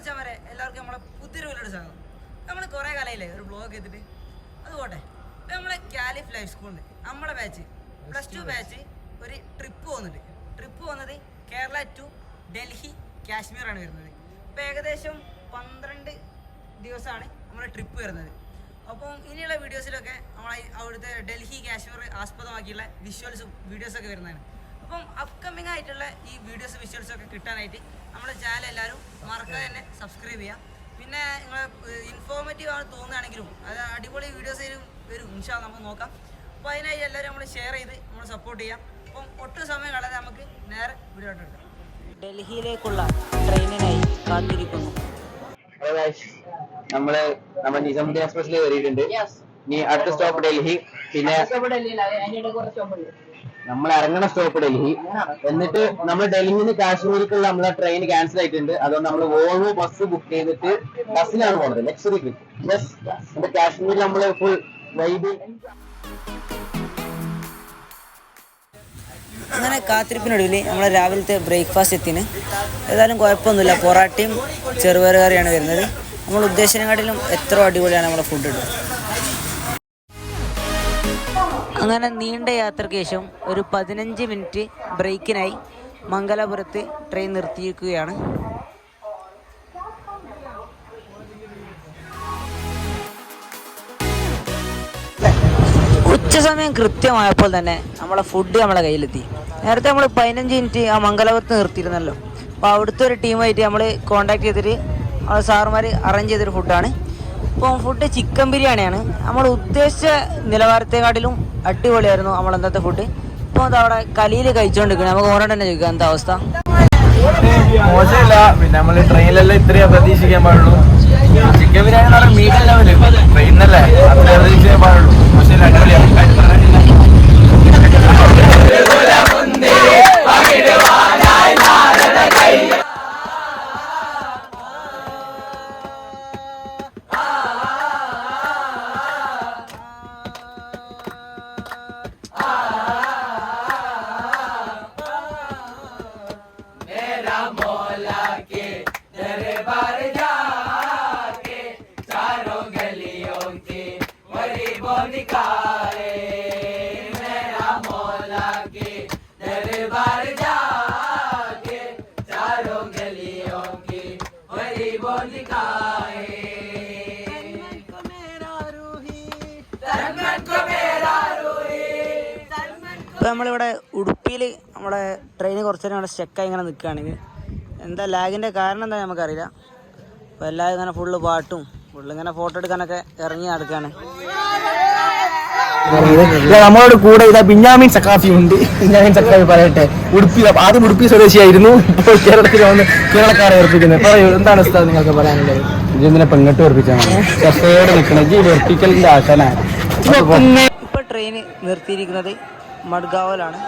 വെച്ചാൽ വരെ എല്ലാവർക്കും നമ്മളെ പുതിയൊരു വീട്ടിലോട്ട് സ്വാഗതം. നമ്മൾ കുറേ കാലമായില്ലേ ഒരു ബ്ലോഗ് ചെയ്തിട്ട് അത് പോട്ടെ. ഇപ്പം നമ്മളെ കാലിഫ് ലൈഫ് സ്കൂളിൽ നമ്മളെ ബാച്ച് പ്ലസ് ടു ബാച്ച് ഒരു ട്രിപ്പ് പോകുന്നുണ്ട്. ട്രിപ്പ് പോകുന്നത് കേരള ടു ഡൽഹി കാശ്മീറാണ് വരുന്നത്. ഇപ്പം ഏകദേശം പന്ത്രണ്ട് ദിവസമാണ് നമ്മുടെ ട്രിപ്പ് വരുന്നത്. അപ്പം ഇനിയുള്ള വീഡിയോസിലൊക്കെ നമ്മൾ അവിടുത്തെ ഡൽഹി കാശ്മീർ ആസ്പദമാക്കിയുള്ള വിഷ്വൽസും വീഡിയോസൊക്കെ വരുന്നതാണ്. അപ്പം അപ്കമിങ് ആയിട്ടുള്ള ഈ വീഡിയോസ് വിഷ്വൽസ് ഒക്കെ കിട്ടാനായിട്ട് നമ്മുടെ ചാനൽ എല്ലാവരും മറക്കാതെ തന്നെ സബ്സ്ക്രൈബ് ചെയ്യാം പിന്നെ നിങ്ങൾ ഇൻഫോർമേറ്റീവ് ആണ് തോന്നുകയാണെങ്കിലും അത് അടിപൊളി വീഡിയോസ് വരും. ഇൻഷാ നമുക്ക് നോക്കാം. അപ്പോൾ അതിനായി എല്ലാവരും നമ്മൾ ഷെയർ ചെയ്ത് നമ്മൾ സപ്പോർട്ട് ചെയ്യാം അപ്പം ഒട്ടും സമയം കളയാതെ നമുക്ക് നേരെ വീഡിയോ എടുക്കാം. ഡൽഹിയിലേക്കുള്ള ട്രെയിനിനായി കാത്തിരിക്കുന്നു. നമ്മൾ നമ്മുടെ നിസാമുദ്ദീൻ എക്സ്പ്രസിൽ കയറിയിട്ടുണ്ട് ഇനി അടുത്ത സ്റ്റോപ്പ് ഡൽഹി. പിന്നെ നമ്മൾ ഇറങ്ങണ സ്റ്റോപ്പ് ഡൽഹി എന്നിട്ട് നമ്മൾ ഡൽഹിയിൽ നിന്ന് കാശ്മീരിക്കുള്ള നമ്മളെ ട്രെയിൻ ക്യാൻസൽ ആയിട്ടുണ്ട്. അതുകൊണ്ട് നമ്മൾ വോൾവോ ബസ് ബുക്ക് ചെയ്തിട്ട് ബസ്സിലാണ് പോണത്. ലക്ഷറി ട്രിപ്പ് എന്നിട്ട് കാശ്മീരിൽ നമ്മൾ ഫുൾ വൈബ് അങ്ങനെ കാത്തിരിപ്പിനൊടുവിൽ നമ്മൾ രാവിലത്തെ ബ്രേക്ക്ഫാസ്റ്റ് എത്തിന്. ഏതായാലും കുഴപ്പമൊന്നുമില്ല. പൊറാട്ടയും ചെറുപയർ കറിയാണ് വരുന്നത്. നമ്മൾ ഉദ്ദേശിച്ചതിനെക്കാട്ടിലും എത്ര അടിപൊളിയാണ് നമ്മുടെ ഫുഡ് ഇടുന്നത്? അങ്ങനെ നീണ്ട യാത്രയ്ക്ക് ശേഷം ഒരു പതിനഞ്ച് മിനിറ്റ് ബ്രേക്കിനായി മംഗലാപുരത്ത് ട്രെയിൻ നിർത്തിയിരിക്കുകയാണ്. ഉച്ച സമയം കൃത്യമായപ്പോൾ തന്നെ നമ്മളെ ഫുഡ് നമ്മളെ കയ്യിലെത്തി. നേരത്തെ നമ്മൾ പതിനഞ്ച് മിനിറ്റ് ആ മംഗലാപുരത്ത് നിർത്തിയിരുന്നല്ലോ. അപ്പോൾ അവിടുത്തെ ഒരു ടീമായിട്ട് നമ്മൾ കോണ്ടാക്ട് ചെയ്തിട്ട് സാറുമാർ അറേഞ്ച് ചെയ്തൊരു ഫുഡാണ് ഇപ്പോൾ ഫുഡ് ചിക്കൻ ബിരിയാണിയാണ്. നമ്മൾ ഉദ്ദേശിച്ച നിലവാരത്തെക്കാട്ടിലും അടിപൊളിയായിരുന്നു നമ്മൾ അന്നത്തെ ഫുഡ് ഇപ്പോൾ അത് അവിടെ കലിയിൽ കഴിച്ചുകൊണ്ടിരിക്കുന്നത് നമുക്ക് ഓരോ തന്നെ ചോദിക്കാം എന്താ അവസ്ഥ? മോശമില്ല. പിന്നെ നമ്മൾ ട്രെയിനിലെല്ലാം ഇത്രയും പ്രതീക്ഷിക്കാൻ പാടുള്ളൂ. ചിക്കൻ ബിരിയാണി എന്ന് പറഞ്ഞാൽ മീഡിയം ലെവൽ ട്രെയിനല്ലേ അത്രേ പ്രതീക്ഷിക്കാൻ പാടുള്ളൂ. മോശമില്ല അടിപൊളിയാണ്. मेरा मौला के दरबार जाके चारों गलियों के गरीबों निकाल നമ്മളിവിടെ ഉടുപ്പിയിൽ നമ്മളെ ട്രെയിൻ കുറച്ച് നേരം അവിടെ സ്റ്റെക്കായി ഇങ്ങനെ നിൽക്കുകയാണ് എന്താ ലാഗിന്റെ കാരണം എന്താ നമുക്കറിയില്ല. അപ്പോൾ എല്ലാവരും ഇങ്ങനെ ഫുള്ള് പാട്ടും ഫുള്ള് ഇങ്ങനെ ഫോട്ടോ എടുക്കാനൊക്കെ ഇറങ്ങി നടക്കുകയാണ് നമ്മളോട് കൂടെ ഇതാ ബിന്യാമിൻ സക്കാഫി ഉണ്ട്. ബിഞ്ഞാമിൻ സക്കാഫി പറയട്ടെ. ഉടുപ്പി ആദ്യം ഉടുപ്പി സ്വദേശിയായിരുന്നു. ഇപ്പോൾ കേരളത്തിൽ വന്ന് കേരളക്കാരെ ഏർപ്പിക്കുന്നത് പറയൂ എന്താണ് ഉസ്താദ് നിങ്ങൾക്ക് പറയാനുള്ളത്? ഇതിനെ പെങ്ങട്ട് ഏർപ്പിച്ചാണ് ചർച്ചയോടെ നിൽക്കണം ഈ വെർട്ടിക്കലിന്റെ ആശാനാണ് ഇപ്പോൾ ട്രെയിൻ നിർത്തിയിരിക്കുന്നത് മഡ്ഗാവിലാണ്.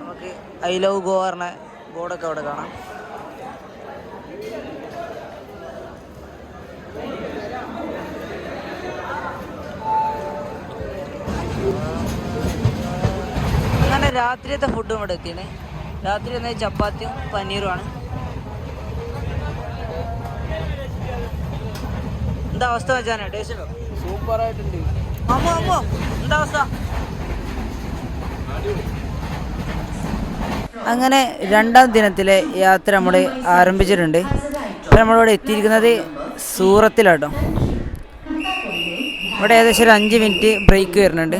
നമുക്ക് ഐ ലവ് ഗോവ പറഞ്ഞ ബോർഡൊക്കെ അവിടെ കാണാം. അങ്ങനെ രാത്രിയത്തെ ഫുഡും ഇവിടെ എത്തിയാണ് രാത്രി എന്നാൽ ചപ്പാത്തിയും പനീറുമാണ് എന്താ അവസ്ഥ വെച്ചാണ് ടേസ്റ്റ് സൂപ്പർ അമ്മോ അമ്മോ എന്താ അവസ്ഥ? അങ്ങനെ രണ്ടാം ദിനത്തിലെ യാത്ര നമ്മൾ ആരംഭിച്ചിട്ടുണ്ട്. ഇപ്പം നമ്മളിവിടെ എത്തിയിരിക്കുന്നത് സൂറത്തിലാട്ടോ. ഇവിടെ ഏകദേശം ഒരു അഞ്ച് മിനിറ്റ് ബ്രേക്ക് വരുന്നുണ്ട്.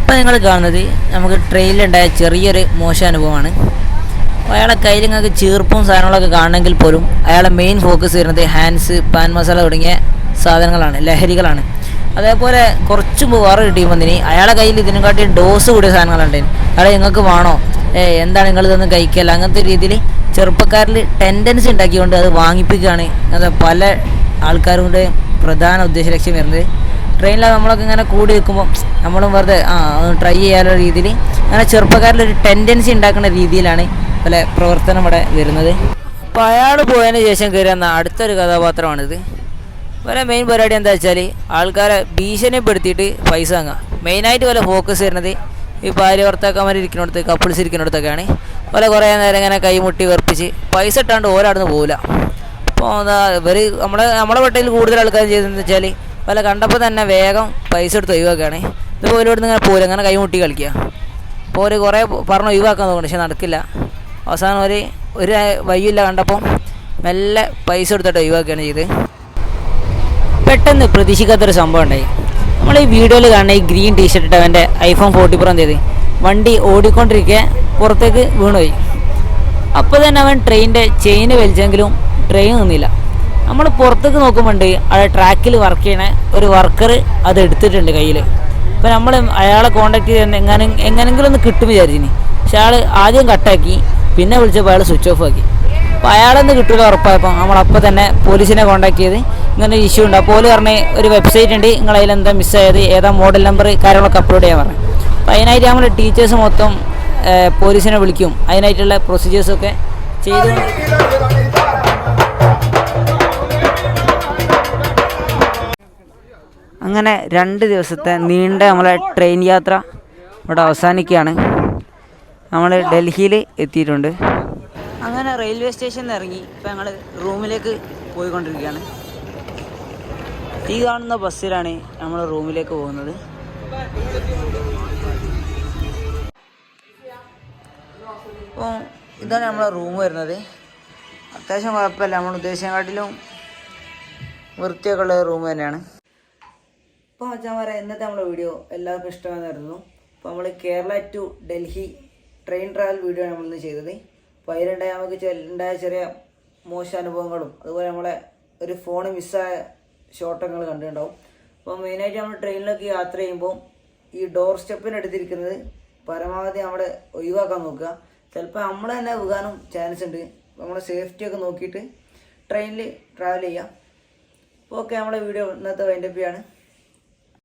ഇപ്പം നിങ്ങൾ കാണുന്നത് നമുക്ക് ട്രെയിനിലുണ്ടായ ചെറിയൊരു മോശം അനുഭവമാണ്. അയാളെ കയ്യിൽ നിങ്ങൾക്ക് ചീർപ്പും സാധനങ്ങളൊക്കെ കാണണമെങ്കിൽ പോലും അയാളെ മെയിൻ ഫോക്കസ് വരുന്നത് ഹാൻഡ്സ് പാൻ മസാല തുടങ്ങിയ സാധനങ്ങളാണ് ലഹരികളാണ്. അതേപോലെ കുറച്ച് വേറെ ടീം വന്നിനി. അയാളെ കയ്യിൽ ഇതിനെക്കാട്ടി ഡോസ് കൂടിയ സാധനങ്ങളുണ്ടായിരുന്നു അയാളെ നിങ്ങൾക്ക് വേണോ? ഏ എന്താണ് നിങ്ങൾ ഇതൊന്നും കഴിക്കല്ല അങ്ങനത്തെ രീതിയിൽ ചെറുപ്പക്കാരിൽ ടെൻഡൻസി ഉണ്ടാക്കിക്കൊണ്ട് അത് വാങ്ങിപ്പിക്കുകയാണ്. അങ്ങനത്തെ പല ആൾക്കാരുടെ പ്രധാന ഉദ്ദേശ ലക്ഷ്യം വരുന്നത്. ട്രെയിനിൽ നമ്മളൊക്കെ ഇങ്ങനെ കൂടി നിൽക്കുമ്പോൾ നമ്മളും വെറുതെ ആ ഒന്ന് ട്രൈ ചെയ്യാനുള്ള രീതിയിൽ അങ്ങനെ ചെറുപ്പക്കാരിലൊരു ടെൻഡൻസി ഉണ്ടാക്കുന്ന രീതിയിലാണ് പല പ്രവർത്തനം ഇവിടെ വരുന്നത്. അപ്പോൾ അയാൾ പോയതിന് ശേഷം കയറിയെന്ന അടുത്തൊരു കഥാപാത്രമാണിത്. ഇവരെ മെയിൻ പരിപാടി എന്താ വെച്ചാൽ ആൾക്കാരെ ഭീഷണിപ്പെടുത്തിയിട്ട് പൈസ വാങ്ങുക. മെയിനായിട്ട് വല്ല ഫോക്കസ് വരുന്നത് ഈ ഭാര്യ ഭർത്താക്കന്മാർ ഇരിക്കുന്നിടത്ത് കപ്പിൾസ് ഇരിക്കുന്നിടത്തൊക്കെയാണ്. വല്ല കുറേ നേരം ഇങ്ങനെ കൈമുട്ടി വെറുപ്പിച്ച് പൈസ ഇട്ടാണ്ട് ഓരവിടുന്ന് പോകില്ല അപ്പോൾ എന്താ ഇവർ നമ്മുടെ നമ്മുടെ വട്ടയിൽ കൂടുതൽ ആൾക്കാർ ചെയ്തതെന്ന് വെച്ചാൽ പല കണ്ടപ്പോൾ തന്നെ വേഗം പൈസ എടുത്ത് ഒഴിവാക്കുകയാണ്. ഇതുപോലെ ഇവിടുന്ന് ഇങ്ങനെ പോരും അങ്ങനെ കൈമുട്ടി കളിക്കുക. അപ്പോൾ ഒരു കുറേ പറഞ്ഞ് ഒഴിവാക്കാൻ നോക്കണം പക്ഷെ നടക്കില്ല. അവസാനം ഒരു ഒരു വയ്യില്ല കണ്ടപ്പം മെല്ലെ പൈസ എടുത്തിട്ട് ഒഴിവാക്കുകയാണ് ചെയ്ത് പെട്ടെന്ന് പ്രതീക്ഷിക്കാത്തൊരു സംഭവം ഉണ്ടായി. നമ്മൾ ഈ വീഡിയോയിൽ കാണുന്ന ഈ ഗ്രീൻ ടീഷർട്ട് ഇട്ട് അവന്റെ ഐഫോൺ ഫോർട്ടി പ്രോ എന്ത് വണ്ടി ഓടിക്കൊണ്ടിരിക്കെ പുറത്തേക്ക് വീണുപോയി. അപ്പോൾ തന്നെ അവൻ ട്രെയിനിന്റെ ചെയിന് വലിച്ചെങ്കിലും ട്രെയിൻ നിന്നില്ല. നമ്മൾ പുറത്തേക്ക് നോക്കുമ്പോണ്ട് അവിടെ ട്രാക്കിൽ വർക്ക് ചെയ്യണ ഒരു വർക്കർ അത് എടുത്തിട്ടുണ്ട് കയ്യിൽ. അപ്പോൾ നമ്മൾ അയാളെ കോണ്ടാക്ട് ചെയ്ത് എങ്ങനെ എങ്ങനെങ്കിലും ഒന്ന് കിട്ടും വിചാരിച്ചിന്. പക്ഷെ അയാൾ ആദ്യം കട്ടാക്കി പിന്നെ വിളിച്ചപ്പോൾ അയാൾ സ്വിച്ച് ഓഫ് ആക്കി. അപ്പോൾ അയാളെന്ന് കിട്ടില്ല ഉറപ്പായപ്പോൾ നമ്മളപ്പോൾ തന്നെ പോലീസിനെ കോൺടാക്ട് ചെയ്ത് ഇങ്ങനെ ഇഷ്യൂ ഉണ്ട്. അപ്പോൾ പറഞ്ഞ് ഒരു വെബ്സൈറ്റ് ഉണ്ട്. നിങ്ങൾ അതിലെന്താ മിസ് മിസ്സായത് ഏതാ മോഡൽ നമ്പർ കാര്യങ്ങളൊക്കെ അപ്ലോഡ് ചെയ്യാൻ പറഞ്ഞു. അപ്പോൾ അതിനായിട്ട് നമ്മൾ ടീച്ചേഴ്സ് മൊത്തം പോലീസിനെ വിളിക്കും. അതിനായിട്ടുള്ള പ്രൊസീജിയേഴ്സൊക്കെ ചെയ്തു അങ്ങനെ രണ്ട് ദിവസത്തെ നീണ്ട നമ്മളെ ട്രെയിൻ യാത്ര ഇവിടെ അവസാനിക്കുകയാണ്. നമ്മൾ ഡൽഹിയിൽ എത്തിയിട്ടുണ്ട്. അങ്ങനെ റെയിൽവേ സ്റ്റേഷനിൽ നിന്ന് ഇറങ്ങി. ഇപ്പം ഞങ്ങൾ റൂമിലേക്ക് പോയിക്കൊണ്ടിരിക്കുകയാണ്. ഈ കാണുന്ന ബസ്സിലാണ് നമ്മൾ റൂമിലേക്ക് പോകുന്നത്. അപ്പോൾ ഇതാണ് നമ്മളെ റൂം വരുന്നത്. അത്യാവശ്യം കുഴപ്പമില്ല. നമ്മൾ ഉദ്ദേശിച്ചതിനെക്കാട്ടിലും വൃത്തിയൊക്കെ ഉള്ള റൂം തന്നെയാണ്. അപ്പോൾ മച്ചാൻ പറയാം ഇന്നത്തെ നമ്മുടെ വീഡിയോ എല്ലാവർക്കും ഇഷ്ടമായിരുന്നു അപ്പോൾ നമ്മൾ Kerala to Delhi train travel video ആണ് നമ്മളിന്ന് ചെയ്തത്. അപ്പോൾ അതിലുണ്ടായ നമുക്ക് ഉണ്ടായ ചെറിയ മോശം അനുഭവങ്ങളും അതുപോലെ നമ്മളെ ഒരു ഫോൺ മിസ്സായ ഷോട്ടങ്ങൾ കണ്ടിട്ടുണ്ടാവും. അപ്പോൾ മെയിനായിട്ട് നമ്മൾ ട്രെയിനിലൊക്കെ യാത്ര ചെയ്യുമ്പോൾ ഈ ഡോർ സ്റ്റെപ്പിന് എടുത്തിരിക്കുന്നത് പരമാവധി നമ്മുടെ ഒഴിവാക്കാൻ നോക്കുക. ചിലപ്പോൾ നമ്മൾ തന്നെ വീകാനും ചാൻസ് ഉണ്ട്. നമ്മുടെ സേഫ്റ്റി ഒക്കെ നോക്കിയിട്ട് ട്രെയിനിൽ ട്രാവൽ ചെയ്യാം. ഓക്കെ നമ്മുടെ വീഡിയോ ഇന്നത്തെ വൈൻഡപ്പ് ചെയ്യാണ്.